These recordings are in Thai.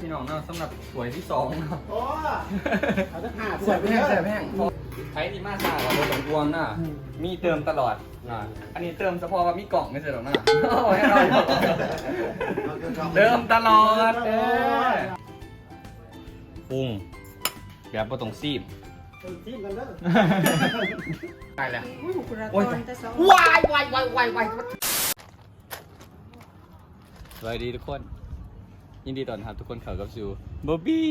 พี่น้องเนาะสำหรับสวยที่สองเนาะโอ้เอาจะหาสวยแพงสวยแพงใช้ดีมากค่ะเราบนดวงน่ะมีเติมตลอดน่ะอันนี้เติมเฉพาะว่ามีกล่องไม่ใช่หรอกนะโอ้ยให้เราอยู่เติมตลอดเออปรุงแบบบ่ต้องซีบจิ้มกันเด้อไปแล้วอุ้ยบุคลาโอ้ยกรแต่สองวายวายวายวายวายสวัสดีทุกคน ยินดีต้อนรับทุกคนเข้ากับสู่บอบบี้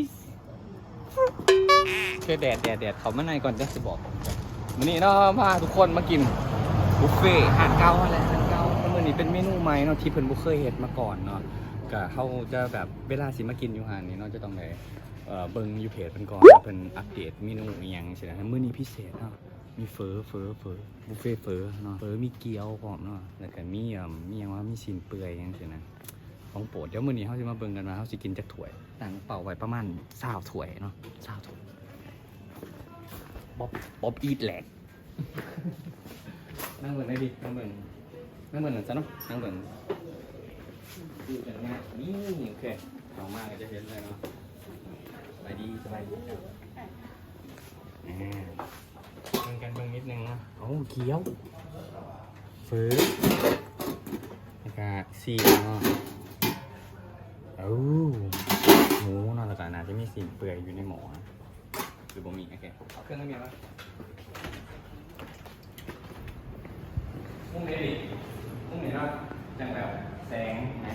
เชื่อแดดแดดแดดเขามาในก่อนจะจะบอกวันนี้เนาะพาทุกคนมากินบุฟเฟ่อาหารเก่าอะไรอาหารเก่าแล้วมื้อนี้เป็นเมนูใหม่เนาะที่เพิ่นบ่เคยเฮ็ดมาก่อนเนาะก็เขาจะแบบเวลาสิมากินอยู่หานนี้เนาะจะต้องได้เอ่อเบิ่งอยู่เพจเพิ่นก่อนเพิ่นอัปเดตเมนูอีหยังใช่ไหมมื้อนี้พิเศษเนาะมีเฟอเฟอเฟอบุฟเฟ่เฟอเนาะเฟอมีเกี๊ยวพร้อมเนาะแล้วก็มีอ่มีหยังว่ามีชิ้นเปื่อยอยังซี่นะ ของโปรดเดี๋ยวมื้อนี้เฮาสิมาเบิ่งกันว่าเฮาสิกินจักถ้วยตั้งเป่าไว้ประมาณ20ถ้วยเนาะ20ถ้วยบ๊อบบ๊อบอีทแหลกนั่งเบิ่งได้ดินั่งเบิ่งนั่งเบิ่งหน่อยซะเนาะนั่งเบิ่งดูกันง่ายนี่โอเคเอามาก็จะเห็นเลยเนาะสบายดีสบายดีครับอ่าเบิ่งกันเบิ่งนิดนึงนะโอ้เกี๊ยวฟื้นแล้วก็ซีเนาะ โอ้หมูเนาะแล้วก็น่าจะมีซีนเปื่อยอยู่ในหม้อนะหรือบ่มีโอเคเอาเครื่องน้ำเมียมามุ้งไหนดิมุ้งไหนเนาะจังแบบแสงนะ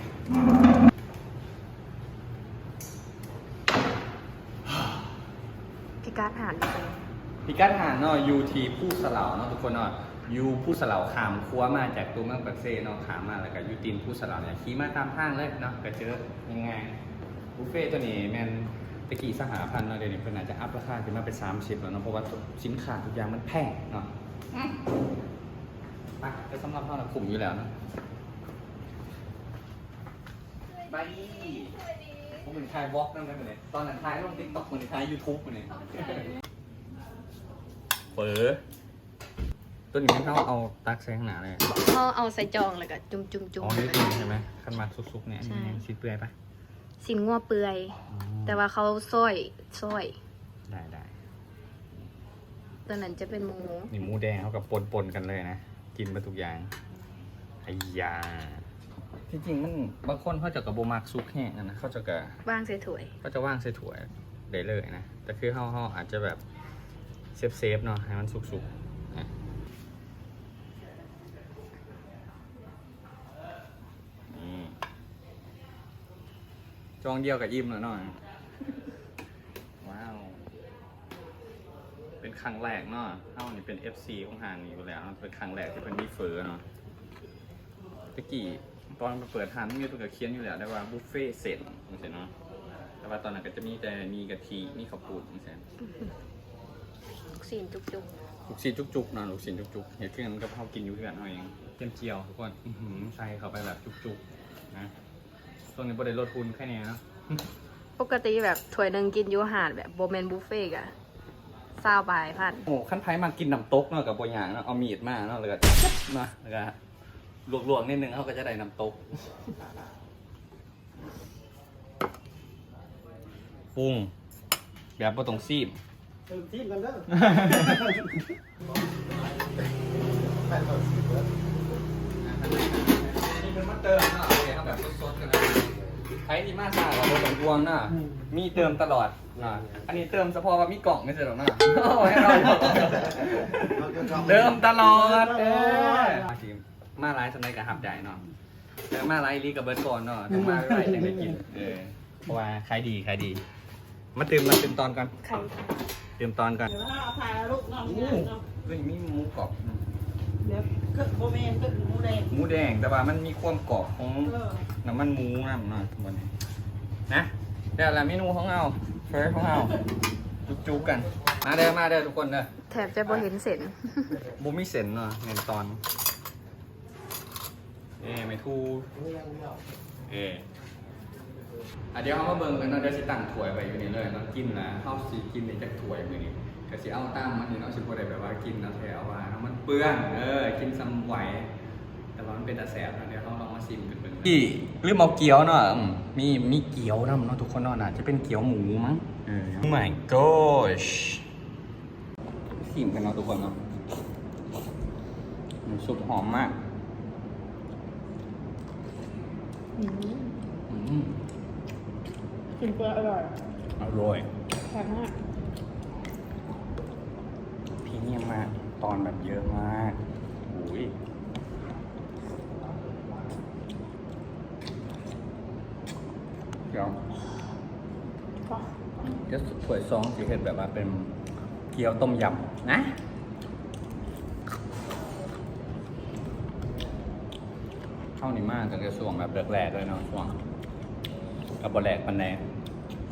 พิการหารเลยพิกัดอาหารเนาะยูทีผู้สลาวเนาะทุกคนเนาะ ยูผู้สลาวขามครัวมาจากตัวเมืองปักเซเนาะขามมาแล้วก็ยูตีนผู้สลาวเนี่ยขี่มาตามทางเลยเนาะก็เจอยังไงบุฟเฟ่ตัวนี้แมนตะกี้สหพันธ์เนาะเดี๋ยวนี้เพิ่นอาจจะอัพราคาขึ้นมาเป็น30แล้วเนาะเพราะว่าสินค้าทุกอย่างมันแพงเนาะไปก็สำหรับเรานะคุมอยู่แล้วเนาะบายผมเหมือนถ่ายวอล์กนั่นเลยเหมือนเนี่ยตอนนั้นถ่ายลงติ๊กต็อกเหมือนถ่ายยูทูบเหมือนเนี่ยเปิด ตัวนี้เขาเอาตักใส่ข้างหน้าเลยเขาเอาใส่จองแล้วก็จุ่มจุ่มจุ่มอ๋อนี่จริงใช่ไหมขันมาซุกๆเนี่ยใช่นี่ชิ้นเปื่อยปะสินงัวเปื่อยอ๋อแต่ว่าเขาซ้อยซ้อยได้ได้ตัวนั้นจะเป็นหมูนี่หมูแดงเขากับปนปนๆกันเลยนะกินมาทุกอย่างไอ้ยาที่จริงมันบางคนเขาจะกับโบมักซุกแห้งอะนะเขาจะกับว่างใส่ถ้วยเขาจะว่างใส่ถ้วยได้เลยนะแต่คือเขาเขาอาจจะแบบเซฟเซฟๆเนาะให้มันสุกๆนะอืม จองเดียวกับอิ่มแล้วเนาะว้าว เป็นครั้งแรกเนาะเท่านี่เป็น FC ของหางนี้อยู่แล้วเนาะเป็นครั้งแรกที่เป็นมีเฟอร์เนาะตะกี้ตอนมาเปิดทานมีตัวกับเคียนอยู่แล้วได้ว่าบุฟเฟ่ต์เสร็จไม่ใช่เนาะแต่ว่าตอนนั้นก็จะมีแต่มีกะทิมีข้าวปูดไม่ใช่ลูกสินจุกจุกลูกชิ้นจุกๆเนาะลูกชิ้นจุกๆเห็นเพื่อนก็เขากินอยู่เพื่อนเอาเองเจียมเจียวทุกคนอื้อหือใส่เข้าไปแบบจุกๆนะ ช่วงนี้ประเด็นลดทุนแค่นี้เนาะปกติแบบถ้วยหนึ่งกินอยูหาดแบบโบเมนบุฟเฟ่ต์อะซาวบายพัน โอ้ขั้นไพ่มากินน้ำตกเนาะกับบัวหยางเนาะเอามีดมาเนาะแล้วก็มาแล้วก็ลวกๆนิดนึงเขาก็จะได้น้ำตกปรุงแบบบ่ต้องซีมจิ้มกันเด้อ นี่เป็นมาเติมเนาะโอเคเอาแบบสดๆกันเลย ใช้ดีมากค่ะเราบ่ต้องห่วงเนาะมีเติมตลอดเนาะอันนี้เติมเฉพาะว่ามีกล่องไม่ใช่หรอกเนาะโอ้ยให้เราอยู่เติมตลอดเออมาไลฟ์สำเร็จกับหับใหญ่เนาะแต่มาไลฟ์ลีกับเบิร์ดก่อนเนาะต้องมาไลฟ์ยังได้กินเออเพราะว่าขายดีขายดี มาเติมมาเติมตอนก่อนไข่เติมตอนก่อนเดี๋ยวเอาถ่ายลูกน้องโอ้เนี่ยเนาะเฮ้ยมีหมูกรอบอืมเดี๋ยวก็โบเมนก็หมูแดงหมูแดงแต่ว่ามันมีความกรอบของเออ น้ำมันหมูนะมันบนนี้นะเดี๋ยวละเมนูของเราเฟิร์สของเราจุกๆกัน มาเด้อมาเด้อทุกคนเด้อแถบจะโบเห็นเส้นบูมีเส้นเนาะเงินตอน เอ้ไม่ทูเอ้อะเดี๋ยวเขามาเบิ่งกันเนาะเดี๋ยวสิตั้งถ้วยไว้อยู่นี่เลยเนาะกินนะเฮาสิกินในจักถ้วยมื้อนี้ก็สิเอาตามมันนี่เนาะสิบ่ได้แบบว่ากินแล้วแถวว่าเนาะมันเปื้อนเออกินซ้ำไหวแต่ว่ามันเป็นตาแสบนะเดี๋ยวเขาลองมาซิมกันเป็น ที่ลืมเอาเกี๊ยวเนาะอืมมีมีเกี๊ยวนะเนาะทุกคนเนาะน่าจะเป็นเกี๊ยวหมูมั้งเออ Oh my gosh ซิมกันเนาะทุกคนเนาะน้ำซุปหอมมากอืมอืมกินเปลือกอร่อยอร่อยแซ่บมาก พรีเมียมมาก ตอนแบบเยอะมากอุ้ยเดี๋ยว ก็ จะ ถ้วยซองสีเห็ดแบบว่าเป็นเกี๊ยวต้มยำนะเข้านี่มากกันจะส่วงแบบแรกๆเลยเนาะส่วงกับบแรกปันแดง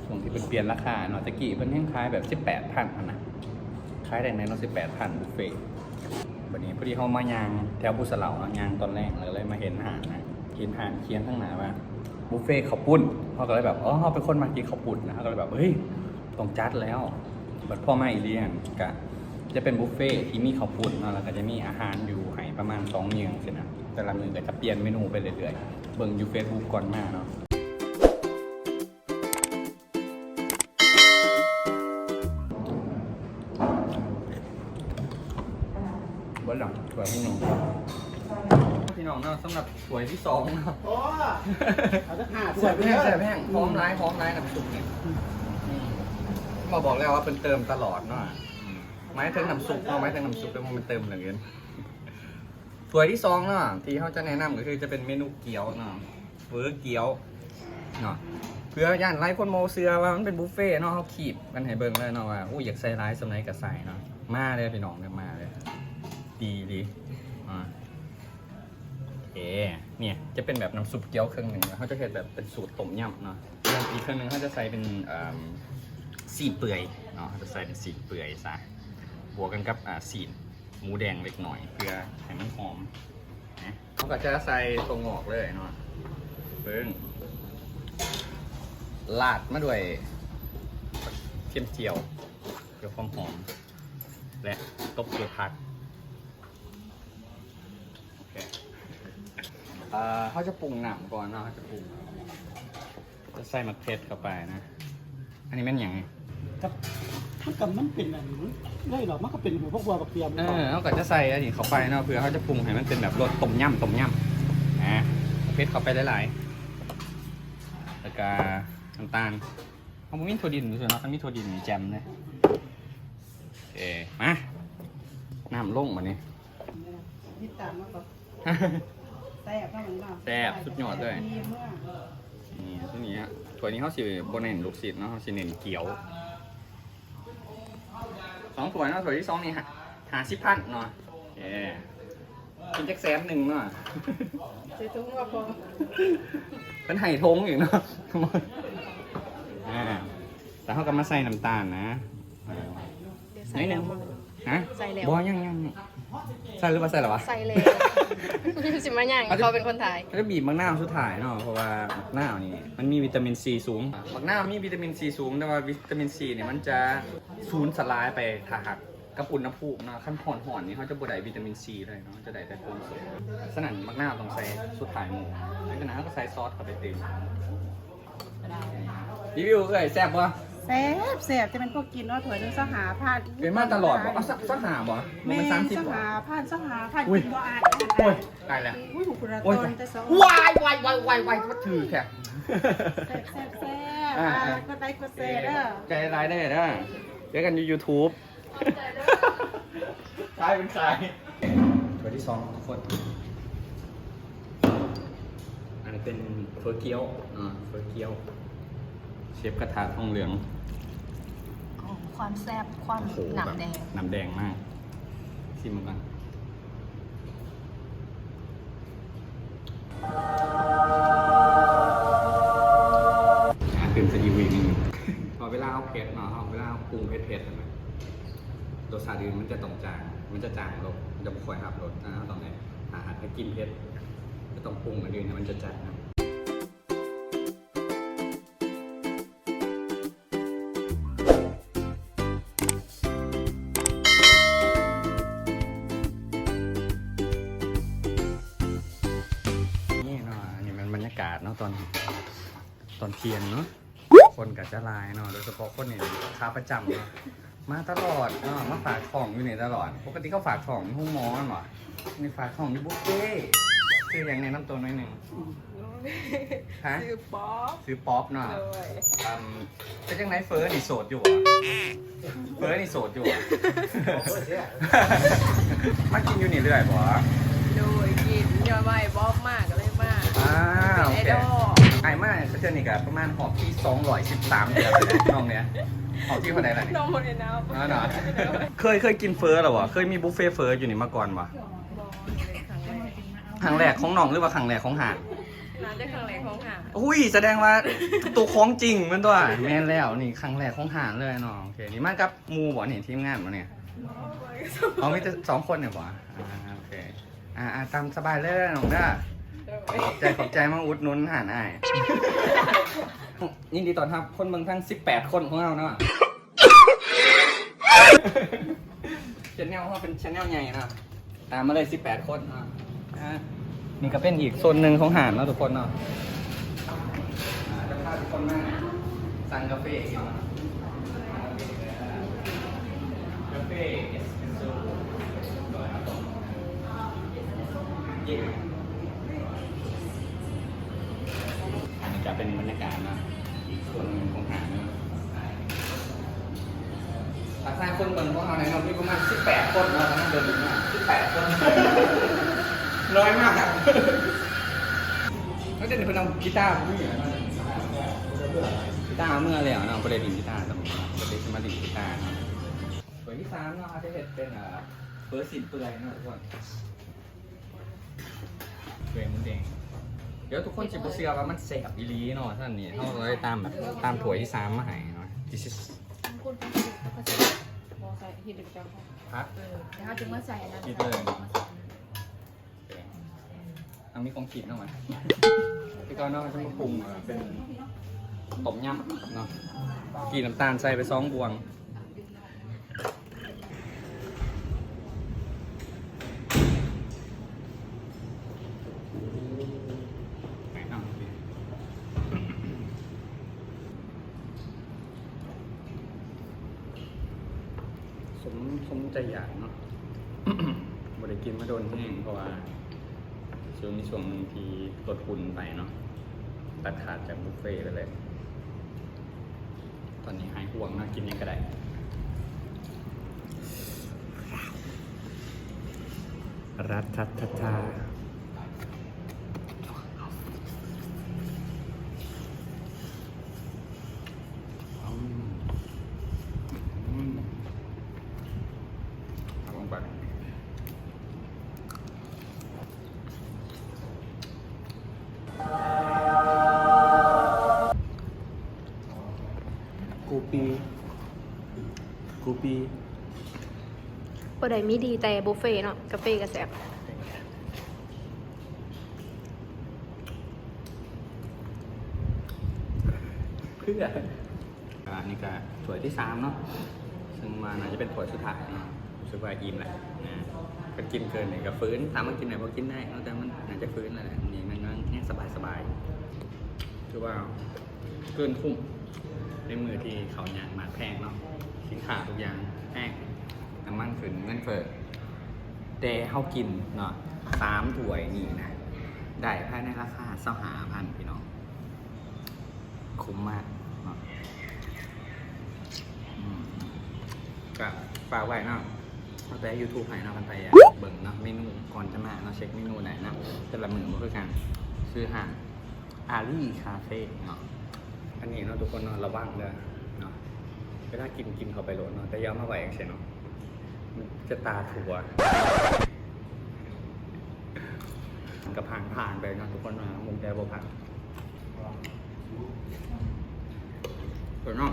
ส่วงที่เป็นเปลี่ยนราคาเนาะตะกี้เป็นแห้งคล้ายแบบสิบแปดพันนะขายได้ในเนาสิบแปดพันบุฟเฟ่ต์วันนี้พอดีเขามายางแถวบุษเหล่านาะยางตอนแรกเลยมาเห็นหางนะเห็นหางเคียนข้างหน้าว่าบุฟเฟ่ต์ข้าวปุ้นเขาก็เลยแบบอ๋อเขาเป็นคนมากินข้าวปุ้นนะเขาก็เลยแบบเฮ้ย ต้องจัดแล้วบัดพ่อมาอีเลียนกะจะเป็นบุฟเฟ่ต์ที่มีข้าวปุ้นเนาะแล้วก็จะมีอาหารอยู่ให้ประมาณสองเมืองสินะแต่ละมือก็จะเปลี่ยนเมนูไปเรื่อยๆ เบิ่งอยู่เฟซบุ๊กก่อนมาเนาะบนหลังสวยพี่น้องพี่น้องเนาะสำหรับสวยที่สองเนาะโอ้เอาจะหาใส่แพงใส่แพงพร้อมร้ายพร้อมร้ายน้ำซุปเนี่ย มาบอกแล้วว่าเป็นเติมตลอดเนาะไม้ถึงน้ำซุปเนาะไม้ถึงน้ำซุปแล้วมันเติมเหลือเกินถ้วยที่สองเนาะที่เขาจะแนะนำก็คือจะเป็นเมนูเกี๊ยวเนาะเฟอเกี๊ยวเนาะเพื่อย่านไร้คนโมเสือว่ามันเป็นบุฟเฟ่ต์เนาะเขาขีบกันให้เบิ่งเลยเนาะว่าอู้อยากใส่ร้ายสมัยกับใส่เนาะมาเลยพี่น้องเนี่ยมาเลย ดีดีอ่าโอเคเนี่ยจะเป็นแบบน้ำซุปเกี๊ยวเครื่องหนึ่งนะเขาจะเห็นแบบเป็นสูตรต้มยำเนาะแล้วอีกเครื่องหนึ่งเขาจะใส่เป็นอ่า สีนเปื่อยเนาะจะใส่เป็นสีนเปื่อยซะบวกกันกับอ่าสีนหมูแดงเล็กหน่อยเพื่อให้มันหอมนะเขาก็จะใส่ตัวงอกเลยเนาะเบิ้งลาดมาด้วยเทียมเจียวเพื่อความหอม และตบด้วยผักโอเคเอ่อเขาจะปรุงหนังก่อนเนาะเขาจะปรุงจะใส่มะเขือเข้าไปนะ อันนี้เป็นอย่างไง กับถ้ากับมันเป็นอันนี้ได้หรอมันก็เป็นหัวพวกวัวบักเทียมเออเขาก็จะใส่อันนี้เข้าไปเนาะเพื่อเขาจะปรุงให้มันเป็นแบบรสต้มยำต้มยำนะมะเขือเข้าไปหลายๆแล้วก็น้ำตาลเขาไม่มีถั่วดินอยู่ส่วนเนาะเขามีถั่วดินแจมเลยโอเคมาน้ำลงมานี่นี่ตามมาก็แซ่บเท่านั้นเนาะแซ่บสุดยอดเลยดีมากนี่ที่นี้ฮะถั่วนี้เขาสิบนเน้นลูกศิษย์เนาะเขาสิเน้นเกี๊ยว สองถั่วเนาะถั่วที่สองนี่ฮะหาสิบพันเนาะเย้กินจักแสนหนึ่งเนาะซื้อตุ้งมาพอเป็นไห่ทงอีกเนาะอ่าแต่เขาก็มาใส่น้ำตาลนะอ่าใส่แล้ว ฮะใส่แล้ว บอยังยังใส่หรือว่าใส่หรอวะ ใส่แล้วสิมาอย่างเขาเป็นคนไทยเขาจะบีบมะนาวสุดท้ายเนาะเพราะว่ามะนาวนี่มันมีวิตามินซีสูงมะนาวมีวิตามินซีสูง แต่ว่าวิตามินซีเนี่ยมันจะสูญสลายไปถ้าหากกับอุณหภูมิเนาะขั้นห่อนห่อนๆนี่เขาจะบดได้วิตามินซีเลยเนาะจะได้แต่ความสดสนั่นมะนาวต้องใส่สุดท้ายหมูหลังจากนั้นก็ใส่ซอสเข้าไปเต็มรีวิวเอ้ยแซ่บปะแซ่บแซ่บจะเป็นพวกกินเนาะถั่วนึงสหาพานเป็นมาตลอดปะเอาสักสักหาบ่แม่มันสามสิบสบ่หาพานสหาพานอุ้ยกินบ่อ่านโอ้ยตายแล้วอุ้ยหูคุณโอ้ยตอนแต่สองวายวายวายวายวายก็ถือแค่แซ่บแซ่บแซ่บอ่าอ่าก็ได้ก็เซ่เด้อใจร้ายได้เด้อเจอกันใน YouTube ใช่เป็นใครตัวที่สองทุกคนอันนี้เป็นเฟอร์เกียวอ่าเฟอร์เกียว เชฟกระทะทองเหลือง ความแซ่บความโอ้โหหนักแดง หนำแดงมาก ชิมมันกันอะเป็นสอีวีนึงพอเวลาเอาเผ็ดเนาะเอาเวลาเอาปรุงเผ็ดเผ็ดๆใช่ไหมรสชาติอื่นมันจะต้องจาง มันจะจางลงมันจะไม่ค่อยหับรสนะตอนไหนอาหารถ้ากินเผ็ดจะต้องปรุงอันอื่นให้มันจะจางนะนี่เนาะ ตอนเที่ยงเนาะคนกับจะหลายเนาะโดยเฉพาะคนนี่ค้าประจำเนาะมาตลอดเนาะมาฝากของอยู่นี่ตลอดปกติเขาฝากของที่ห้องหมอกันหรอนี่ฝากของที่บุฟเฟ่ต์ชื่ออย่างแนะนำตัวหน่อยหนึ่งฮะซื้อป๊อปซื้อป๊อปเนาะเลยอืมเป็นจังไหนเฟิร์สนี่โสดอยู่อะเฟิร์สนี่โสดอยู่อะมากินอยู่นี่เรื่อยบ่โดยกินยอดใบบ๊อบมากก็เลยมากอ้าวเป็นโอไอเคดอล ไอ้มากเทือนนี่กับประมาณหอบที่213เดือนแล้วเนี่ยน้องเนี้ยหอบที่คนไหนล่ะนี่น้องโมเดลน้ำอ๋อเหรอเคยเคยกินเฟิร์สเหรอวะเคยมีบุฟเฟ่ต์เฟิร์สอยู่นี่มาก่อนวะครั้งแรกครั้งแรกของน้องหรือว่าครั้งแรกของหาดร้านได้ครั้งแรกของหาอุ้ยแสดงว่าตัวของจริงมันตัวแม่นแล้วนี่ครั้งแรกของหาดเลยน้องโอเคนี่มากับหมูบ่นี่ทีมงานบ่เนี่ยเอาไม่แต่สองคนเนี่ยบ่อ่าโอเคอ่าอ่าตามสบายเลยน้องเด้อ ขอบใจขอบใจมาอุดหนุนหานอ้ายยินดีต้อนรับคนเมืองทั้ง 18 คนของเราเนาะชแนลเขาเป็นชแนลใหญ่เนาะตามมาเลย 18 คนเนาะอ่านี่ก็เป็นอีกโซนหนึ่งของหานเนาะทุกคนเนาะอ่าจะพาทุกคนมาสั่งกาแฟกินเนาะกาแฟเอสเปรสโซ่ร้อยครับผมเย้อัน จะเป็นบรรยากาศเนาะอีกส่วนหนึ่งของหานเนาะถ้าใครคนเบิ่งพวกเราในเรามีประมาณ18คนเนาะทั้งเดินมา18คนน้อยมากก็จะเป็นคนเอากีตาร์ผู้หญิงกีตาร์เมื่อเลยอะเนาะประเด็นกีตาร์สมมติประเด็นมาดิกีตาร์เนาะส่วนที่สามเนาะอาจจะเห็นเป็นอ่าเบอร์สิบเปื่อยเนาะทุกคนเปื่อยมันแดงเดี๋ยวทุกคนจะเชื่อว่ามันแสบอีหลีเนาะท่านนี่เขาเลยตามแบบตามถั่วยที่สามมาให้เนาะ this is คุณก็จะมอใส่หินดึกจังพัก เออแต่ถ้าถึงมาใส่นะคิดเลยเอามีของขีดเนาะมันพี่ก้อนเนาะจะมาปรุงอะเป็นต้มยำเนาะกีน้ำตาลใส่ไปสองบวง ไหนทำสิสมสมใจอยากเนาะ บริกินมาโดนแห้งเพราะว่าช่วงนี้ช่วงหนึงที่ ลดทุนไปเนาะตัดขาดจากบุฟเฟ่ต์ไปเลย ตอนนี้หายห่วงนาะกินยังก็ได้รัดทัตทัดทา มีดีแต่บุฟเฟ่เนาะกาแฟกระแสบเพื่ออันนี้ก็ถ้วยที่สามเนาะซึ่งมาน่าจะเป็นถ้วยสุดท้ายเนาะรู้สึกว่าอิ่มแหละนะก็กินเกินเนี่ยก็ฟื้นถามว่ากินไหนพอกินได้เนาะแต่มันน่าจะฟื้นแล้วแหละนี่มันนั่งแค่สบายสบายๆคือว่าเกินคุ้มในมือที่เขาเนี่ยมาแพงเนาะสินค้าทุกอย่างแพง น้ำมันขึ้นเงินเฟ้อแต่เขากินเนาะสามถ้วยนี่นะ ได้ภายในราคาเสหาพันพี่น้อง คุ้มมากเนาะก็ฝากไว้เนาะเอาไปยูทูบให้เนาะกันไปอะเบิ่งเนาะเมนูก่อนจะมาเนาะเช็คเมนูไหนนะแต่ละมือมันคือกันชื่อห้างอารีคาเฟ่เนาะอันนี้เนาะทุกคนเนาะระวังเด้อเนาะเวลากินกินเข้าไปโหลดเนาะแต่ย้ามาไหวอย่างเช่นเนาะ จะตาถั่วมันก็ผ่านผ่านไปนะทุกคนนะมุมแดบ่ผ่านส่วนนอก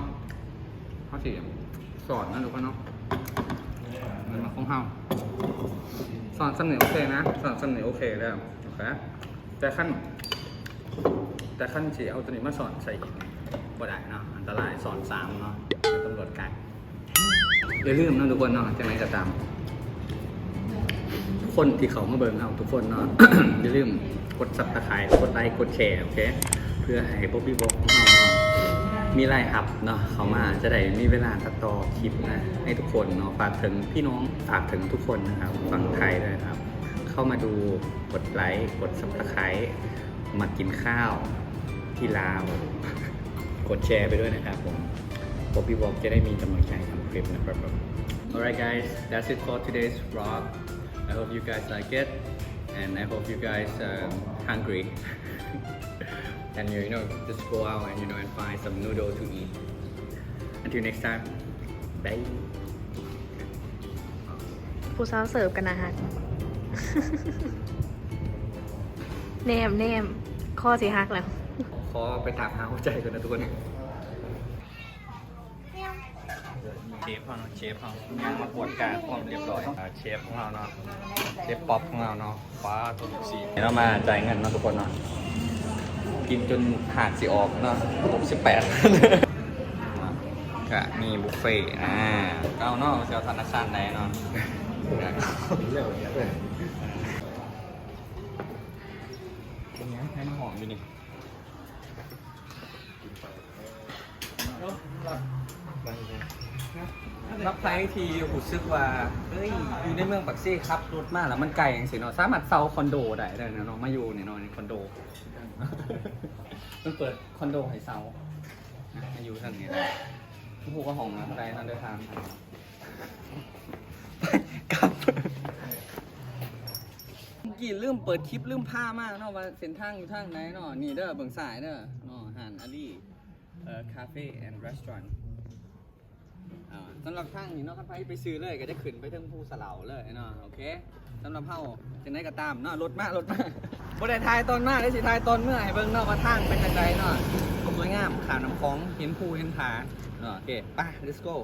ข้าวสีสอนนะทุกคนเนาะมันมาคงเฮาสอนเสนอโอเคนะ สอนเสนอโอเคแล้วโอเคแต่ขั้น แต่ขั้นสีเอาตัวนี้มาสอนใส่กบ่ได้เนาะอันตรายสอนสามเนาะ อย่าลืมนะทุกคนเนาะจะไหนก็ตามคนที่เขามาเบิ่งเอาทุกคนเนาะ อย่าลืมกดซับสไครต์กดไลค์กดแชร์โอเคเพื่อให้บ๊อบบี้บอกของเราเนาะมีรายหับเนาะเขามาจะได้มีเวลาตัดต่อคลิปนะให้ทุกคนเนาะฝากถึงพี่น้องฝากถึงทุกคนนะครับฝั่งไทยด้วยครับ เข้ามาดูกดไลค์กดซับสไครต์มากินข้าวที่ลาว กดแชร์ไปด้วยนะครับผมบ๊อบบี้บอกจะได้มีกำลังใจทำคลิปนะครับ ผม Alright guys that's it for today's vlog I hope you guys like it and I hope you guys um, hungry and you, you know just go out and you know and find some noodle to eat until next time bye ผู้สาวเสิร์ฟกันนะฮะ แนมแนมข้อสีหักแล้ว ขอไปตามหาหัวใจก่อนนะทุกคน เชฟเขาเนาะเชฟเขายังมาปวดการความเรียบร้อยอ่าเชฟของเราเนาะเชฟป๊อปของเราเนาะฟ้าทุกสีเรามาจ่ายเงินเนาะทุกคนเนาะกินจนหาดสิออกเนาะหกสิบแปดก็มีบุฟเฟ่ต์อ่าเอาเนาะเซลธนาคารไหนเนาะเป็นไงให้มันหอมอยู่นี่ รับไฟทีหูซึกว่า เฮ้ย อยู่ในเมืองปักซี่ครับรถมากแล้วมันไกลอย่างสิเนาะสามารถเซาคอนโดได้เลยนะเนาะมาอยู่เนี่ยเนาะในคอนโด มันเปิดคอนโดให้เซานะมาอยู่ท่านนี้ได้ทุกผู้ก็ห้องนะได้นั่นเดินทางกลับเมื่อกี้ลืมเปิดคลิปลืมผ้ามากเนาะว่าเส้นทางอยู่ทางไหนเนาะนี่เด้อเบิ่งสายเด้อเนาะหานอาลีเอ่อคาเฟ่แอนด์รีสอร์ท อ่าสำหรับทางนี่เนาะคันไปไปซื้อเลยก็จะขึ้นไปถึงภูสะเหลาเลยเนาะโอเคสำหรับเฮาจังไดก็ตามเนาะรถมารถมาบ่ได้ทายตอนมาได้สิทายตอนเมื่อให้เบิ่งเนาะว่าทางเป็นจังไดเนาะสวยงามขาวน้ำคลองเห็นภูเห็นผาเนาะโอเคไป let's go